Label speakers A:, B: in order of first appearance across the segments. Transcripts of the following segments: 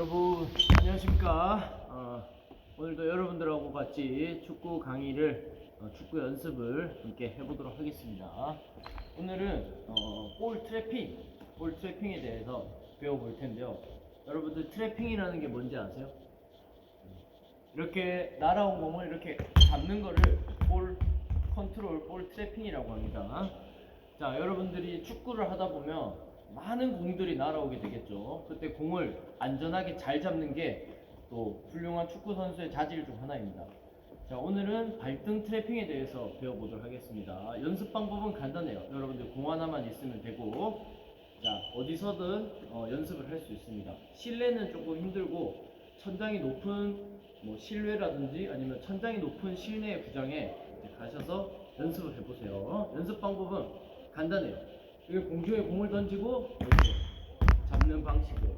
A: 여러분 안녕하십니까? 어, 오늘도 여러분들하고 같이 축구 강의를 어, 축구 연습을 함께 해보도록 하겠습니다. 오늘은 어, 볼 트래핑 볼 트래핑에 대해서 배워볼 텐데요. 여러분들 트래핑이라는 게 뭔지 아세요? 이렇게 날아온 공을 이렇게 잡는 거를 볼 컨트롤 볼 트래핑이라고 합니다. 자 여러분들이 축구를 하다 보면 많은 공들이 날아오게 되겠죠. 그때 공을 안전하게 잘 잡는 게 또 훌륭한 축구 선수의 자질 중 하나입니다. 자, 오늘은 발등 트래핑에 대해서 배워보도록 하겠습니다. 연습 방법은 간단해요. 여러분들 공 하나만 있으면 되고, 자, 어디서든 어, 연습을 할 수 있습니다. 실내는 조금 힘들고, 천장이 높은 뭐 실외라든지 아니면 천장이 높은 실내 구장에 가셔서 연습을 해보세요. 연습 방법은 간단해요. 이렇게 공중에 공을 던지고 이렇게 잡는 방식으로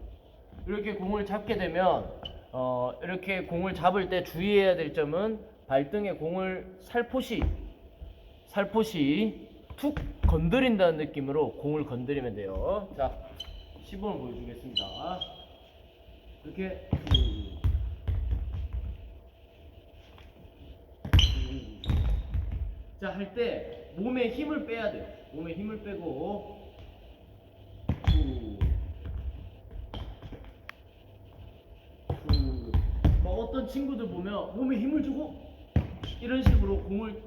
A: 이렇게 공을 잡게 되면 어, 이렇게 공을 잡을 때 주의해야 될 점은 발등에 공을 살포시 살포시 툭 건드린다는 느낌으로 공을 건드리면 돼요. 자, 시범을 보여주겠습니다. 이렇게 툭. 자, 할 때 몸에 힘을 빼야 돼요. 몸에 힘을 빼고 후. 후. 뭐 어떤 친구들 보면 몸에 힘을 주고 이런 식으로 공을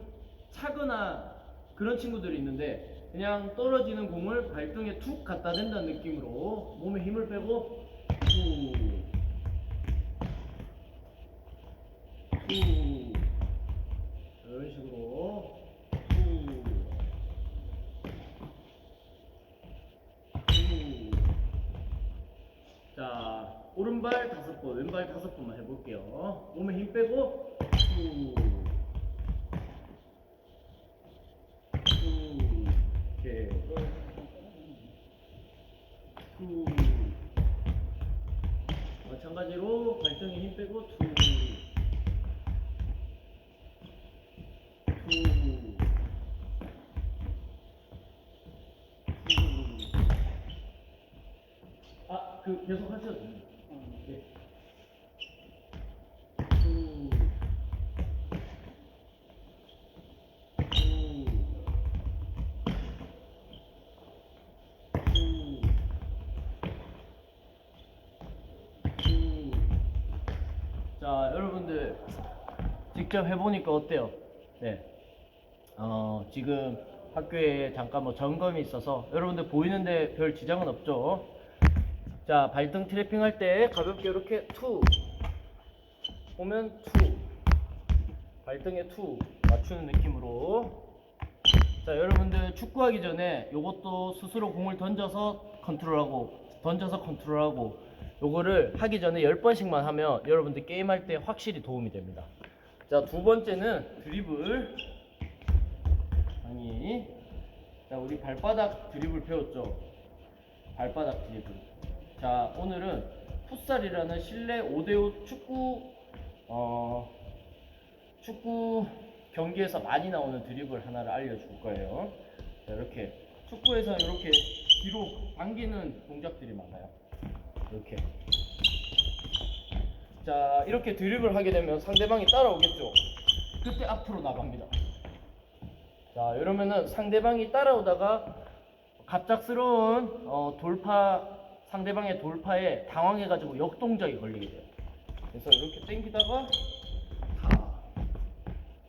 A: 차거나 그런 친구들이 있는데 그냥 떨어지는 공을 발등에 툭 갖다 댄다는 느낌으로 몸에 힘을 빼고 후. 후. 오른발 다섯 번, 왼발 다섯 번만 해볼게요. 몸에 힘 빼고 후. 후. 이렇게. 후. 마찬가지로 발등에 힘 빼고 투. 투. 투. 아, 그 계속 하셔도 됩니다. 직접 해보니까 어때요? 네. 어, 지금 학교에 잠깐 뭐 점검이 있어서 여러분들 보이는데 별 지장은 없죠? 자, 발등 트래핑 할 때 가볍게 이렇게 투 보면 투 발등에 투 맞추는 느낌으로 자, 여러분들 축구하기 전에 요것도 스스로 공을 던져서 컨트롤하고 던져서 컨트롤하고 요거를 하기 전에 10번씩만 하면 여러분들 게임할 때 확실히 도움이 됩니다. 자, 두 번째는 드리블. 아니. 자, 우리 발바닥 드리블 배웠죠? 발바닥 드리블. 자, 오늘은 풋살이라는 실내 5대5 축구, 어, 축구 경기에서 많이 나오는 드리블 하나를 알려줄 거예요. 자, 이렇게. 축구에서 이렇게 뒤로 당기는 동작들이 많아요. 이렇게. 자, 이렇게 드립을 하게 되면 상대방이 따라오겠죠. 그때 앞으로 나갑니다. 자, 이러면은 상대방이 따라오다가 갑작스러운 어, 돌파, 상대방의 돌파에 당황해가지고 역동작이 걸리게 돼요. 그래서 이렇게 당기다가 타.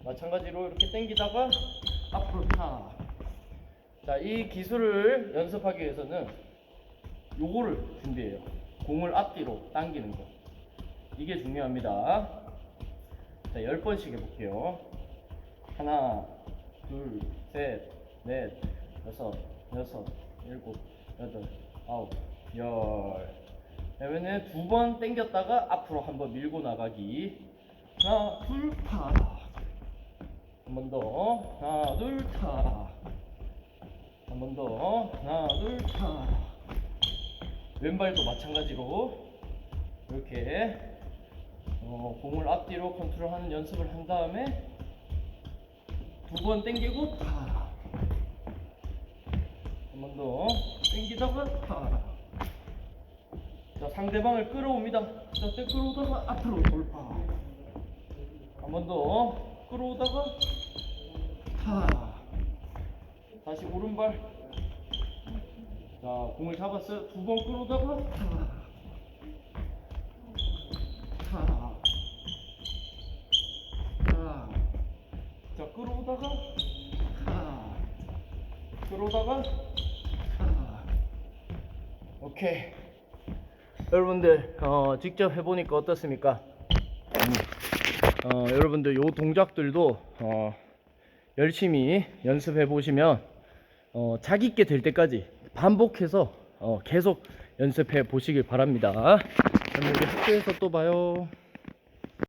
A: 마찬가지로 이렇게 당기다가 앞으로 타. 자, 이 기술을 연습하기 위해서는 요거를 준비해요. 공을 앞뒤로 당기는 거. 이게 중요합니다. 자, 10번씩 해볼게요. 하나, 둘, 셋, 넷, 여섯, 여섯, 일곱, 여덟, 아홉, 열. 그러면은 두번 당겼다가 앞으로 한 번 밀고 나가기. 하나, 둘, 타. 한 번 더. 하나, 둘, 타. 한 번 더. 하나, 둘, 타. 왼발도 마찬가지로 이렇게 어, 공을 앞뒤로 컨트롤하는 연습을 한 다음에 두 번 당기고 타. 한번 더 당기다가 타. 자, 자, 상대방을 끌어옵니다. 자, 때 끌어오다가 앞으로 돌파. 한 번 더 끌어오다가 하. 다시 오른발. 자, 공을 잡았어요. 두 번 끌어오다가 하. 하. 오케이. 여러분들 어, 직접 해보니까 어떻습니까? 음, 어, 여러분들 요 동작들도 어, 열심히 연습해 보시면 어, 자기께 될 때까지 반복해서 어, 계속 연습해 보시길 바랍니다. 우리 학교에서 또 봐요.